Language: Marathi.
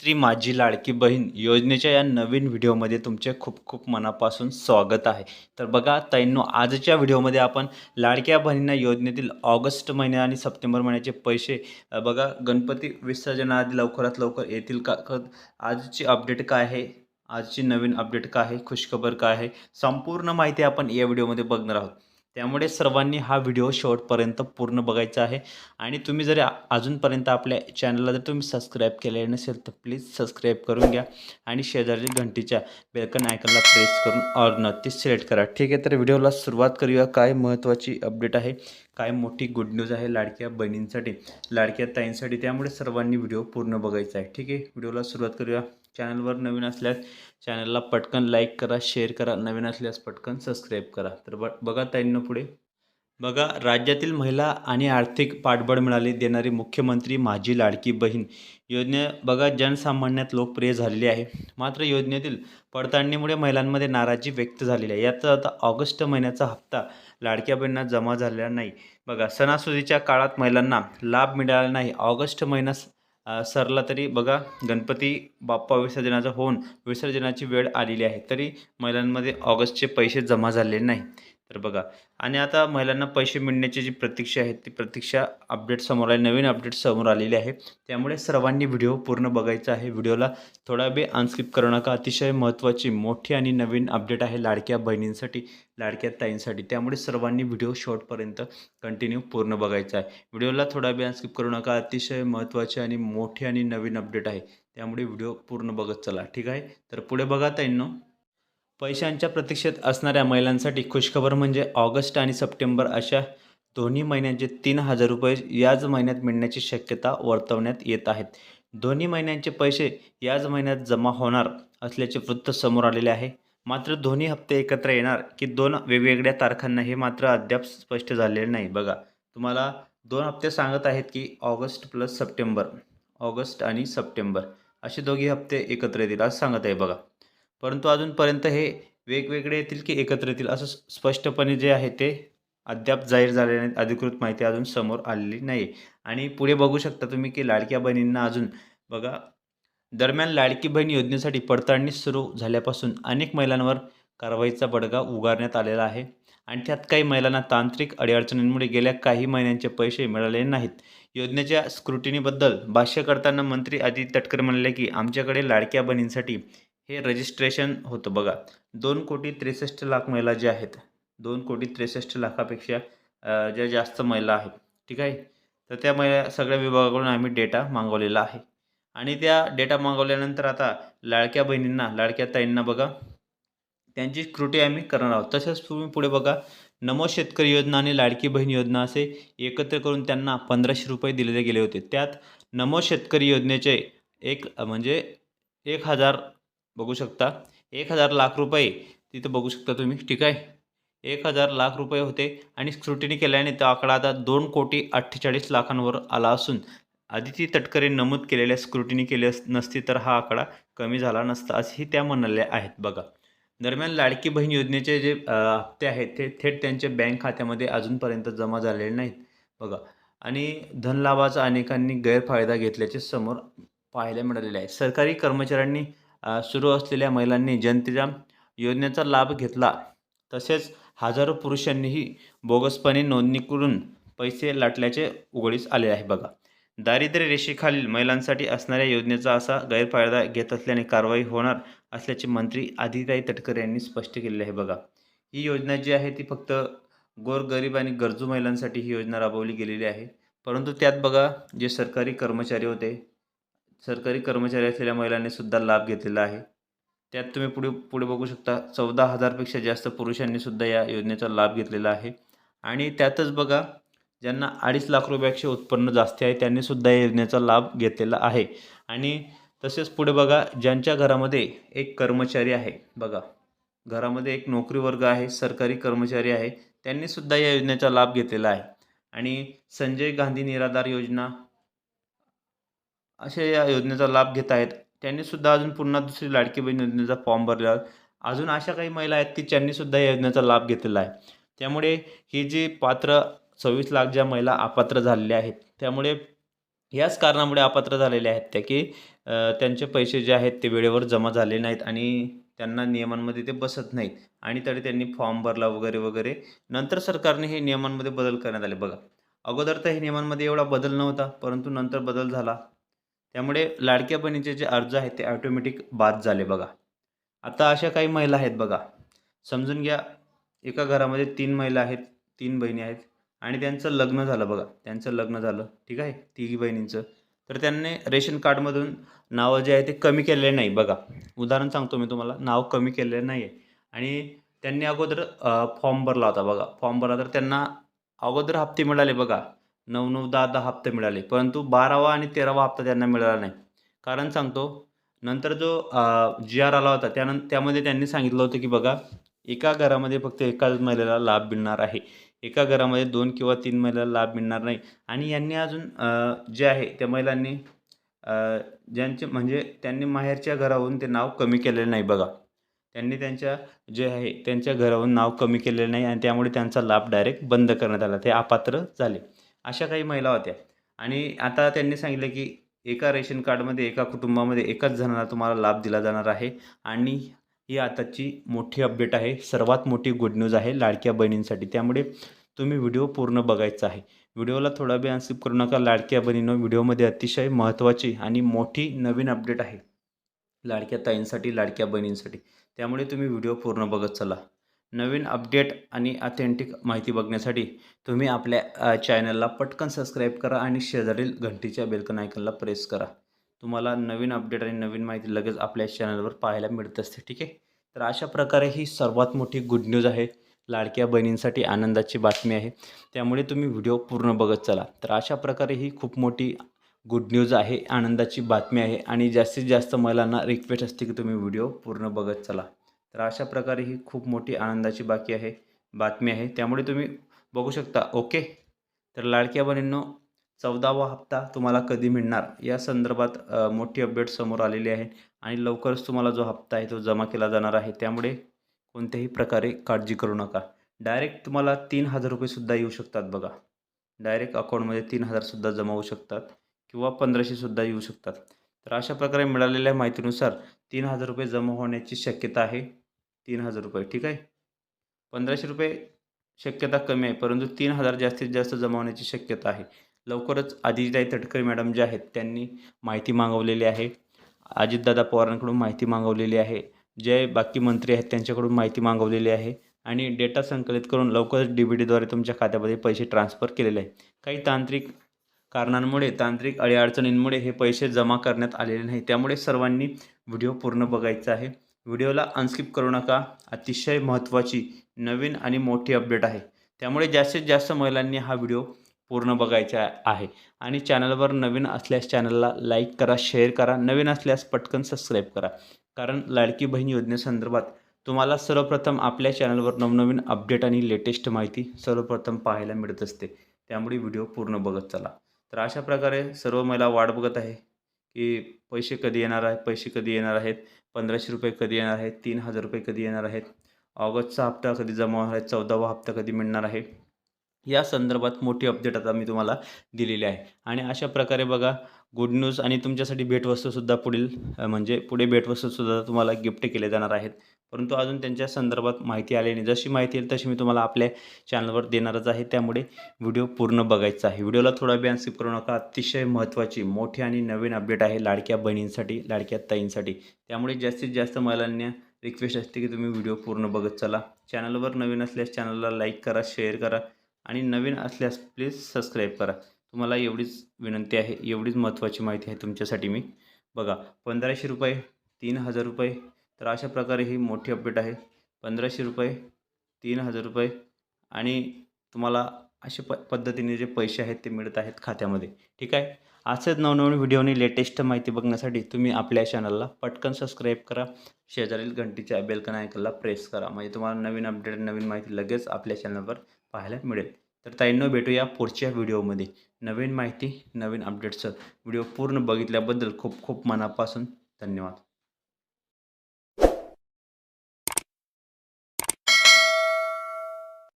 स्त्री माझी लाडकी बहीण योजनेच्या या नवीन व्हिडिओमध्ये तुमचे खूप खूप मनापासून स्वागत आहे. तर बघा तैनो आजच्या व्हिडिओमध्ये आपण लाडक्या बहिणींना योजनेतील ऑगस्ट महिन्या आणि सप्टेंबर महिन्याचे पैसे बघा गणपती विसर्जनाआधी लवकरात लवकर येतील का? आजची अपडेट काय आहे? आजची नवीन अपडेट काय आहे? खुशखबर काय आहे? संपूर्ण माहिती आपण या व्हिडिओमध्ये बघणार आहोत. त्यामुळे सर्वांनी हा व्हिडिओ शेवटपर्यंत पूर्ण बघायचा आहे. आणि तुम्ही जर अजूनपर्यंत आपल्या चॅनलला जर तुम्ही सबस्क्राईब केले नसेल तर प्लीज सबस्क्राईब करून घ्या. आणि शेजारी घंटीच्या बेलकन आयकनला प्रेस करून ऑर नक्कीच सिलेक्ट करा. ठीक आहे तर व्हिडिओला सुरुवात करूया. काय महत्त्वाची अपडेट आहे? काय मोठी गुड न्यूज आहे लाडक्या बहिणींसाठी लाडक्या ताईंसाठी? त्यामुळे सर्वांनी व्हिडिओ पूर्ण बघायचा आहे. ठीक आहे व्हिडिओला सुरुवात करूया. चॅनलवर नवीन असल्यास चॅनलला पटकन लाईक करा शेअर करा नवीन असल्यास पटकन सबस्क्राईब करा. तर ब बघा ताईंनं पुढे. बघा राज्यातील महिला आणि आर्थिक पाठबळ मिळाली देणारी मुख्यमंत्री माझी लाडकी बहीण. योजने बघा जनसामान्यात लोकप्रिय झालेली आहे. मात्र योजनेतील पडताळणीमुळे महिलांमध्ये नाराजी व्यक्त झालेली आहे. याचा आता ऑगस्ट महिन्याचा हप्ता लाडक्या बहिणींना जमा झालेला नाही. बघा सणासुदीच्या काळात महिलांना लाभ मिळाला नाही. ऑगस्ट महिना सरला तरी बघा गणपती बाप्पा विसर्जनाचा होऊन विसर्जनाची वेळ आलेली आहे. तरी महिलांमध्ये ऑगस्टचे पैसे जमा झालेले नाही. तर बघा आणि आता महिलांना पैसे मिळण्याची जी प्रतीक्षा आहे ती प्रतीक्षा अपडेट समोर आली नवीन अपडेट समोर आलेली आहे. त्यामुळे सर्वांनी व्हिडिओ पूर्ण बघायचा आहे. व्हिडिओला थोडा वेळ अनस्किप करू नका. अतिशय महत्त्वाची मोठी आणि नवीन अपडेट आहे लाडक्या बहिणींसाठी लाडक्या ताईंसाठी. त्यामुळे सर्वांनी व्हिडिओ शॉर्टपर्यंत कंटिन्यू पूर्ण बघायचा आहे. व्हिडिओला थोडा वेळ अनस्किप करू नका. अतिशय महत्त्वाची आणि मोठी आणि नवीन अपडेट आहे. त्यामुळे व्हिडिओ पूर्ण बघत चला. ठीक आहे? तर पुढे बघा ताईंनो. पैशांच्या प्रतीक्षेत असणाऱ्या महिलांसाठी खुशखबर म्हणजे ऑगस्ट आणि सप्टेंबर अशा दोन्ही महिन्यांचे तीन हजार रुपये याच महिन्यात मिळण्याची शक्यता वर्तवण्यात येत आहेत दोन्ही महिन्यांचे पैसे याच महिन्यात जमा होणार असल्याचे वृत्त समोर आलेले आहे. मात्र दोन्ही हप्ते एकत्र येणार की दोन वेगवेगळ्या तारखांना हे मात्र अद्याप स्पष्ट झालेले नाही. बघा तुम्हाला दोन हप्ते सांगत आहेत की ऑगस्ट प्लस सप्टेंबर ऑगस्ट आणि सप्टेंबर असे दोघे हप्ते एकत्र येतील असं सांगत आहे बघा. परंतु अजूनपर्यंत हे वेगवेगळे येतील की एकत्र येतील असं स्पष्टपणे जे आहे ते अद्याप जाहीर झालेले नाहीत. अधिकृत माहिती अजून समोर आलेली नाही आणि पुढे बघू शकता तुम्ही की लाडक्या बहिणींना अजून बघा दरम्यान लाडकी बहीण योजनेसाठी पडताळणी सुरू झाल्यापासून अनेक महिलांवर कारवाईचा बडगा उगारण्यात आलेला आहे. आणि त्यात काही महिलांना तांत्रिक अडीअडचणींमुळे गेल्या काही महिन्यांचे पैसे मिळाले नाहीत. योजनेच्या स्क्रुटिनीबद्दल भाष्य करताना मंत्री आदित्य तटकरे म्हणाले की आमच्याकडे लाडक्या बहिणींसाठी हे रजिस्ट्रेशन होतं बघा. दोन कोटी त्रेसष्ट लाख महिला ज्या आहेत दोन कोटी त्रेसष्ट लाखापेक्षा ज्या जास्त महिला आहेत ठीक आहे? तर त्या महिला सगळ्या विभागाकडून आम्ही डेटा मागवलेला आहे. आणि त्या डेटा मागवल्यानंतर आता लाडक्या बहिणींना लाडक्या ताईंना बघा त्यांची कृती आम्ही करणार आहोत. तसेच तुम्ही पुढे बघा नमो शेतकरी योजना आणि लाडकी बहीण योजना असे एकत्र करून त्यांना पंधराशे रुपये दिलेले गेले होते. त्यात नमो शेतकरी योजनेचे एक म्हणजे एक हजार बघू शकता. एक हजार लाख रुपये तिथं बघू शकता तुम्ही. ठीक आहे? एक हजार लाख रुपये होते आणि स्क्रुटिनी केल्याने तो आकडा आता दोन कोटी अठ्ठेचाळीस लाखांवर आला असून आदिती तटकरे नमूद केलेल्या स्क्रुटिनी केली नसती तर हा आकडा कमी झाला नसता असेही त्या म्हणाल्या आहेत. बघा. दरम्यान लाडकी बहीण योजनेचे जे हप्ते आहेत ते थेट त्यांच्या बँक खात्यामध्ये अजूनपर्यंत जमा झालेले नाहीत. बघा. आणि धनलाभाचा अनेकांनी गैरफायदा घेतल्याचे समोर पाहायला मिळालेले आहे. सरकारी कर्मचाऱ्यांनी सुरू असलेल्या महिलांनी जनतेच्या योजनेचा लाभ घेतला. तसेच हजारो पुरुषांनीही बोगसपणे नोंदणी करून पैसे लाटल्याचे उघडीस आले आहे बघा. दारिद्र्य रेषेखालील महिलांसाठी असणाऱ्या योजनेचा असा गैरफायदा घेत असल्याने कारवाई होणार असल्याचे मंत्री आदिताई तटकरे यांनी स्पष्ट केले आहे बघा. ही योजना जी आहे ती फक्त गोरगरीब आणि गरजू महिलांसाठी ही योजना राबवली गेलेली आहे. परंतु त्यात बघा जे सरकारी कर्मचारी होते सरकारी कर्मचारी असलेल्या महिलांनी सुद्धा लाभ घेतलेला आहे. त्यात तुम्ही पुढे पुढे बघू शकता चौदा हजारपेक्षा जास्त पुरुषांनी सुद्धा या योजनेचा लाभ घेतलेला आहे. आणि त्यातच बघा ज्यांना अडीच लाख रुपयापेक्षा उत्पन्न जास्त आहे त्यांनी सुद्धा या योजनेचा लाभ घेतलेला आहे. आणि तसेच पुढे बघा ज्यांच्या घरामध्ये एक कर्मचारी आहे बघा घरामध्ये एक नोकरी वर्ग आहे सरकारी कर्मचारी आहे त्यांनी सुद्धा या योजनेचा लाभ घेतलेला आहे. आणि संजय गांधी निराधार योजना अशा या योजनेचा लाभ घेत आहेत. त्यांनीसुद्धा अजून पुन्हा दुसरी लाडकी बहीण योजनेचा फॉर्म भरला अजून अशा काही महिला आहेत की ज्यांनीसुद्धा या योजनेचा लाभ घेतलेला आहे. त्यामुळे ही जी पात्र सव्वीस लाख ज्या महिला अपात्र झालेल्या आहेत त्यामुळे याच कारणामुळे अपात्र झालेल्या आहेत त्या की त्यांचे पैसे जे आहेत ते वेळेवर जमा झाले नाहीत आणि त्यांना नियमांमध्ये ते बसत नाहीत आणि तरी त्यांनी फॉर्म भरला वगैरे वगैरे. नंतर सरकारने हे नियमांमध्ये बदल करण्यात आले. बघा अगोदर तर हे नियमांमध्ये एवढा बदल नव्हता परंतु नंतर बदल झाला. त्यामुळे लाडक्या बहिणीचे जे अर्ज आहेत ते ऑटोमॅटिक बाद झाले बघा. आता अशा काही महिला आहेत बघा. समजून घ्या एका घरामध्ये तीन महिला आहेत तीन बहिणी आहेत आणि त्यांचं लग्न झालं बघा. त्यांचं लग्न झालं ठीक आहे? तिघी बहिणींचं. तर त्यांनी रेशन कार्डमधून नावं जे आहे ते कमी केलेले नाही बघा. उदाहरण सांगतो मी तुम्हाला नाव कमी केलेलं नाही आहे आणि त्यांनी अगोदर फॉर्म भरला होता बघा. फॉर्म भरला तर त्यांना अगोदर हप्ते मिळाले बघा. नऊ नऊ दहा दहा हप्ते मिळाले. परंतु बारावा आणि तेरावा हप्ता त्यांना मिळाला नाही. कारण सांगतो नंतर जो जी आर आला होता त्यानं त्यामध्ये त्यांनी सांगितलं होतं की बघा एका घरामध्ये फक्त एकाच महिलेला लाभ मिळणार आहे. एका घरामध्ये दोन किंवा तीन महिलाला लाभ मिळणार नाही. आणि यांनी अजून जे आहे त्या महिलांनी ज्यांचे म्हणजे त्यांनी माहेरच्या घरावरून ते नाव कमी केलेलं नाही बघा. त्यांनी त्यांच्या जे आहे त्यांच्या घरावरून नाव कमी केलेलं नाही आणि त्यामुळे त्यांचा लाभ डायरेक्ट बंद करण्यात आला. ते अपात्र झाले. अशा काही महिला होत्या. आणि आता त्यांनी सांगितलं की एका रेशन कार्डमध्ये एका कुटुंबामध्ये एकाच जणाला तुम्हाला लाभ दिला जाणार आहे. आणि ही आताची मोठी अपडेट आहे. सर्वात मोठी गुड न्यूज आहे लाडक्या बहिणींसाठी. त्यामुळे तुम्ही व्हिडिओ पूर्ण बघायचा आहे. व्हिडिओला थोडा वेळ अनस्किप करू नका. लाडक्या बहिणीनं व्हिडिओमध्ये अतिशय महत्त्वाची आणि मोठी नवीन अपडेट आहे. लाडक्या ताईंसाठी लाडक्या बहिणींसाठी. त्यामुळे तुम्ही व्हिडिओ पूर्ण बघत चला. नवीन अपडेट आणि ऑथेंटिक माहिती बघण्यासाठी तुम्ही आपल्या चॅनलला पटकन सबस्क्राईब करा आणि शेजारील घंटीच्या बेलकन आयकनला प्रेस करा. तुम्हाला नवीन अपडेट आणि नवीन माहिती लगेच आपल्या चॅनलवर पाहायला मिळत असते ठीक आहे? तर अशा प्रकारे ही सर्वात मोठी गुड न्यूज आहे. लाडक्या बहिणींसाठी आनंदाची बातमी आहे. त्यामुळे तुम्ही व्हिडिओ पूर्ण बघत चला. तर अशा प्रकारे ही खूप मोठी गुड न्यूज आहे आनंदाची बातमी आहे आणि जास्तीत जास्त महिलांना रिक्वेस्ट असते की तुम्ही व्हिडिओ पूर्ण बघत चला. तर अशा प्रकारे ही खूप मोठी आनंदाची बाकी आहे बातमी आहे. त्यामुळे तुम्ही बघू शकता. ओके? तर लाडक्या बहिणींनो चौदावा हप्ता तुम्हाला कधी मिळणार? या संदर्भात मोठी अपडेट समोर आलेली आहे आणि लवकरच तुम्हाला जो हप्ता आहे तो जमा केला जाणार आहे. त्यामुळे कोणत्याही प्रकारे काळजी करू नका. डायरेक्ट तुम्हाला तीन हजार रुपयेसुद्धा येऊ शकतात बघा. डायरेक्ट अकाउंटमध्ये तीन हजारसुद्धा जमा होऊ शकतात किंवा पंधराशेसुद्धा येऊ शकतात. तर अशा प्रकारे मिळालेल्या माहितीनुसार तीन हजार रुपये जमा होण्याची शक्यता आहे. तीन हजार रुपये ठीक आहे? पंधराशे रुपये शक्यता कमी आहे परंतु तीन हजार जास्तीत जास्त जमा होण्याची शक्यता आहे. लवकरच आदिताई तटकरे मॅडम ज्या आहेत त्यांनी माहिती मागवलेली आहे. अजितदादा पवारांकडून माहिती मागवलेली आहे. जे बाकी मंत्री आहेत त्यांच्याकडून माहिती मागवलेली आहे. आणि डेटा संकलित करून लवकरच डी बी टीद्वारे तुमच्या खात्यामध्ये पैसे ट्रान्सफर केलेले आहे. काही तांत्रिक कारणांमुळे तांत्रिक अडीअडचणींमुळे हे पैसे जमा करण्यात आलेले नाही. त्यामुळे सर्वांनी व्हिडिओ पूर्ण बघायचा आहे. व्हिडिओला अनस्किप करू नका. अतिशय महत्त्वाची नवीन आणि मोठी अपडेट आहे. त्यामुळे जास्तीत जास्त महिलांनी हा व्हिडिओ पूर्ण बघायचा आहे. आणि चॅनलवर नवीन असल्यास चॅनलला लाईक करा शेअर करा. नवीन असल्यास पटकन सबस्क्राईब करा. कारण लाडकी बहीण योजनेसंदर्भात तुम्हाला सर्वप्रथम आपल्या चॅनलवर नवनवीन अपडेट आणि लेटेस्ट माहिती सर्वप्रथम पाहायला मिळत असते. त्यामुळे व्हिडिओ पूर्ण बघत चला. तर अशा प्रकारे सर्व महिला वाट बघत आहे की पैसे कधी येणार आहे पैसे कधी येणार आहेत पंधराशे रुपये कधी येणार आहेत तीन हजार रुपये कधी येणार आहेत? ऑगस्टचा हप्ता कधी जमा होणार आहे? चौदावा हप्ता कधी मिळणार आहे? या संदर्भात मोठी अपडेट आता मी तुम्हाला दिलेली आहे. आणि अशा प्रकारे बघा गुड न्यूज आणि तुमच्यासाठी भेटवस्तूसुद्धा पुढील म्हणजे पुढे भेटवस्तूसुद्धा तुम्हाला गिफ्ट केले जाणार आहेत. परंतु अजून त्यांच्या संदर्भात माहिती आली नाही. जशी माहिती येईल तशी मी तुम्हाला आपल्या चॅनलवर देणारच आहे. त्यामुळे व्हिडिओ पूर्ण बघायचा आहे. व्हिडिओला थोडा वेळ स्किप करू नका. अतिशय महत्त्वाची मोठी आणि नवीन अपडेट आहे लाडक्या बहिणींसाठी लाडक्या ताईंसाठी. त्यामुळे जास्तीत जास्त महिलांना रिक्वेस्ट असते की तुम्ही व्हिडिओ पूर्ण बघत चला. चॅनलवर नवीन असल्यास चॅनलला लाईक करा शेअर करा. आणि नवीन असल्यास प्लीज सबस्क्राईब करा. तुम्हाला एवढीच विनंती आहे एवढीच महत्त्वाची माहिती आहे तुमच्यासाठी मी. बघा पंधराशे रुपये तीन हजार रुपये तर अशा प्रकारे ही मोठी अपडेट आहे. पंधराशे रुपये तीन हजार रुपये आणि तुम्हाला अशा प पद्धतीने जे पैसे आहेत ते मिळत आहेत खात्यामध्ये. ठीक आहे? असंच नवनवीन व्हिडिओनी लेटेस्ट माहिती बघण्यासाठी तुम्ही आपल्या चॅनलला पटकन सबस्क्राईब करा. शेजारील घंटीच्या बेलकन आयकनला प्रेस करा. म्हणजे तुम्हाला नवीन अपडेट नवीन माहिती लगेच आपल्या चॅनलवर पाहायला मिळेल. तर ताईंनो भेटूया पुढच्या व्हिडिओमध्ये. नवीन माहिती नवीन अपडेट्सचं व्हिडिओ पूर्ण बघितल्याबद्दल खूप खूप मनापासून धन्यवाद.